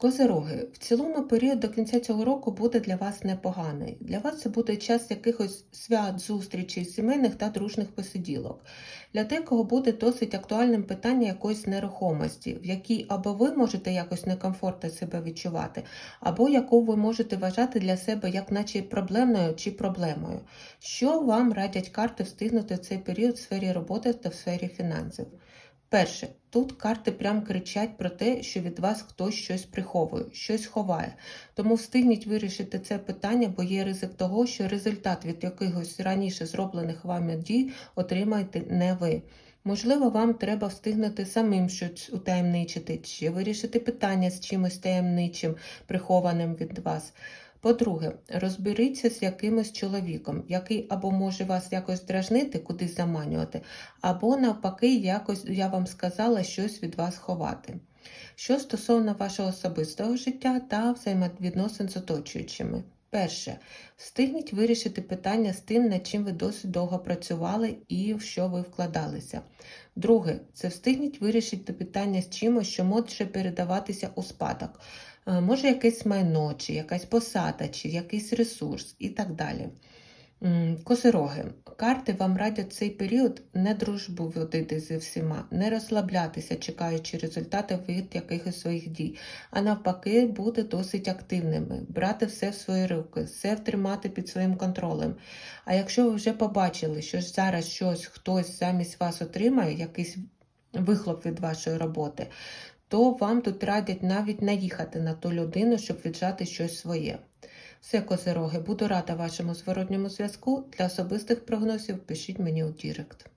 Козироги, в цілому період до кінця цього року буде для вас непоганий. Для вас це буде час якихось свят, зустрічей, сімейних та дружних посиділок. Для декого буде досить актуальним питання якоїсь нерухомості, в якій або ви можете якось некомфортно себе відчувати, або яку ви можете вважати для себе як наче проблемною чи проблемою. Що вам радять карти встигнути в цей період в сфері роботи та в сфері фінансів? Перше, тут карти прям кричать про те, що від вас хтось щось приховує, щось ховає. Тому встигніть вирішити це питання, бо є ризик того, що результат від якихось раніше зроблених вами дій отримаєте не ви. Можливо, вам треба встигнути самим щось утаємничити, чи вирішити питання з чимось таємничим, прихованим від вас. По-друге, розберіться з якимось чоловіком, який або може вас якось дражнити, кудись заманювати, або навпаки, якось, я вам сказала, щось від вас ховати. Що стосовно вашого особистого життя та взаємовідносин з оточуючими. Перше, встигніть вирішити питання з тим, над чим ви досить довго працювали і в що ви вкладалися. Друге, це встигніть вирішити питання з чимось, що може передаватися у спадок. Е, Може якесь майно, чи якась посада, чи якийсь ресурс і так далі. Козироги. Карти вам радять цей період не дружбу водити зі всіма, не розслаблятися, чекаючи результати від якихось своїх дій, а навпаки, бути досить активними, брати все в свої руки, все тримати під своїм контролем. А якщо ви вже побачили, що зараз щось хтось замість вас отримає, якийсь вихлоп від вашої роботи, то вам тут радять навіть наїхати на ту людину, щоб віджати щось своє. Все, козироги, буду рада вашому зворотньому зв'язку. Для особистих прогнозів пишіть мені у Дірект.